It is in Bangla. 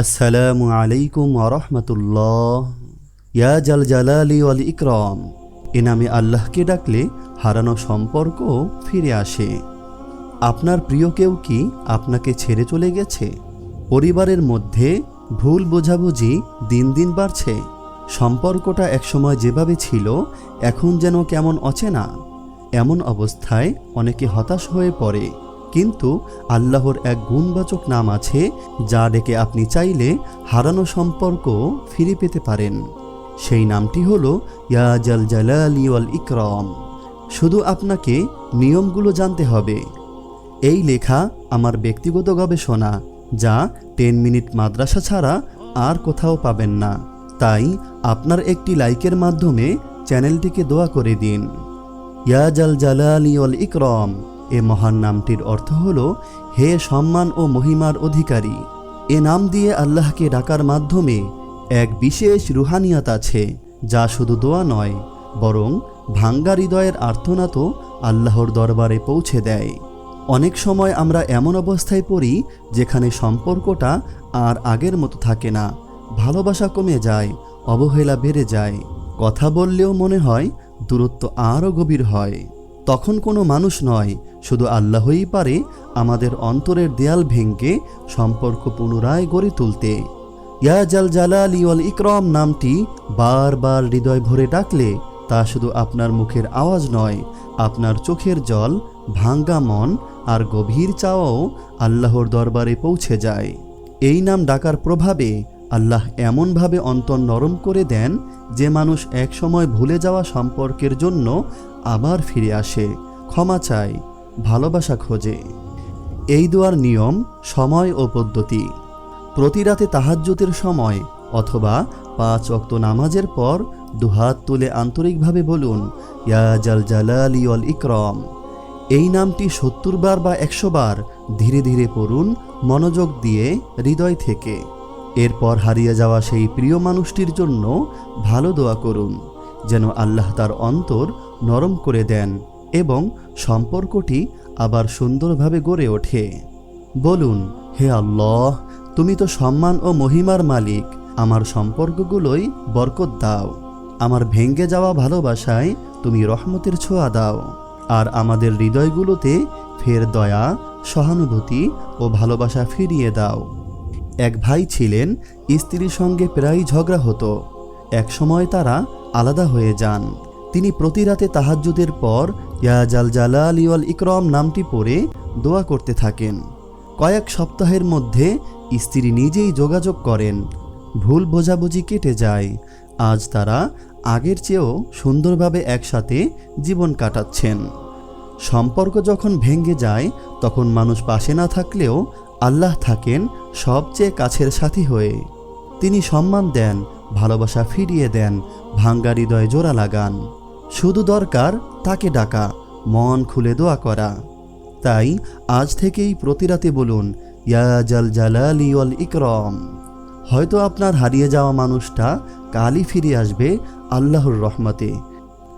আসসালামু আলাইকুম আরহামতুল্লাহ ইয়া জাল জালালি ওয়াল ইকরম। এ নামে আল্লাহকে ডাকলে হারানো সম্পর্ক ফিরে আসে। আপনার প্রিয় কেউ কি আপনাকে ছেড়ে চলে গেছে? পরিবারের মধ্যে ভুল বোঝাবুঝি দিন দিন বাড়ছে। সম্পর্কটা একসময় যেভাবে ছিল, এখন যেন কেমন অচেনা। এমন অবস্থায় অনেকে হতাশ হয়ে পড়ে। কিন্তু আল্লাহর এক গুণবাচক নাম আছে, যা ডেকে আপনি চাইলে হারানো সম্পর্ক ফিরে পেতে পারেন। সেই নামটি হল ইয়া জাল জালালি ওয়াল ইকরম। শুধু আপনাকে নিয়মগুলো জানতে হবে। এই লেখা আমার ব্যক্তিগত গবেষণা, যা টেন মিনিট মাদ্রাসা ছাড়া আর কোথাও পাবেন না। তাই আপনার একটি লাইকের মাধ্যমে চ্যানেলটিকে দোয়া করে দিন। ইয়া জাল জালালি ওয়াল ইকরম। এ মহান নামটির অর্থ হল, হে সম্মান ও মহিমার অধিকারী, এ নাম দিয়ে আল্লাহকে ডাকার মাধ্যমে এক বিশেষ রুহানিয়াত আছে, যা শুধু দোয়া নয়, বরং ভাঙ্গা হৃদয়ের আর্থনাতও আল্লাহর দরবারে পৌঁছে দেয়। অনেক সময় আমরা এমন অবস্থায় পড়ি, যেখানে সম্পর্কটা আর আগের মতো থাকে না, ভালোবাসা কমে যায়, অবহেলা বেড়ে যায়, কথা বললেও মনে হয় দূরত্ব আরও গভীর হয়। তখন কোনো মানুষ নয়, শুধু আল্লাহই পারে আমাদের অন্তরের দেয়াল ভেঙ্গে সম্পর্ক পুনরায় গড়ে তুলতে। ইয়া জাল জালালি ইকরম নামটি বারবার হৃদয় ভরে ডাকলে তা শুধু আপনার মুখের আওয়াজ নয়, আপনার চোখের জল, ভাঙ্গা মন আর গভীর চাওয়াও আল্লাহর দরবারে পৌঁছে যায়। এই নাম ডাকার প্রভাবে আল্লাহ এমনভাবে অন্তর নরম করে দেন যে মানুষ একসময় ভুলে যাওয়া সম্পর্কের জন্য আবার ফিরে আসে। ক্ষমা চায় ভালোবাসা খোঁজে। এই দোয়ার নিয়ম, সময় ও পদ্ধতি। প্রতি রাতে তাহাজ্জুতের সময় অথবা পাঁচ অক্ত নামাজের পর দুহাত তুলে আন্তরিকভাবে বলুন, ইয়া জাল জালালি অল ইকরম। এই নামটি সত্তর বার বা একশো বার ধীরে ধীরে পড়ুন, মনোযোগ দিয়ে হৃদয় থেকে। এরপর হারিয়ে যাওয়া সেই প্রিয় মানুষটির জন্য ভালো দোয়া করুন, যেন আল্লাহ তার অন্তর নরম করে দেন এবং সম্পর্কটি আবার সুন্দরভাবে গড়ে ওঠে। বলুন, হে আল্লাহ, তুমি তো সম্মান ও মহিমার মালিক, আমার সম্পর্কগুলোই বরকত দাও। আমার ভেঙ্গে যাওয়া ভালোবাসায় তুমি রহমতের ছোঁয়া দাও, আর আমাদের হৃদয়গুলোতে ফের দয়া, সহানুভূতি ও ভালোবাসা ফিরিয়ে দাও। এক ভাই ছিলেন, স্ত্রীর সঙ্গে প্রায় ঝগড়া হতো। একসময় তারা আলাদা হয়ে যান। তিনি প্রতি রাতে তাহাজ্জুদের পর ইয়া জাল জালালি ওয়াল ইকরম নামটি পড়ে দোয়া করতে থাকেন। কয়েক সপ্তাহের মধ্যে স্ত্রী নিজেই যোগাযোগ করেন। ভুল বোঝাবুঝি কেটে যায়। আজ তারা আগের চেয়েও সুন্দরভাবে একসাথে জীবন কাটাচ্ছেন। সম্পর্ক যখন ভেঙে যায়, তখন মানুষ পাশে না থাকলেও আল্লাহ থাকেন সবচেয়ে কাছের সাথী হয়ে। তিনি সম্মান দেন, ভালোবাসা ফিরিয়ে দেন, ভাঙ্গা হৃদয় জোড়া লাগান। শুধু দরকার তাকে ডাকা, মন খুলে দোয়া করা। তাই আজ থেকেই প্রতি রাতে বলুন, ইয়া জাল জালালি ওয়াল ইকরম। হয়তো আপনার হারিয়ে যাওয়া মানুষটা কালই ফিরে আসবে আল্লাহর রহমতে।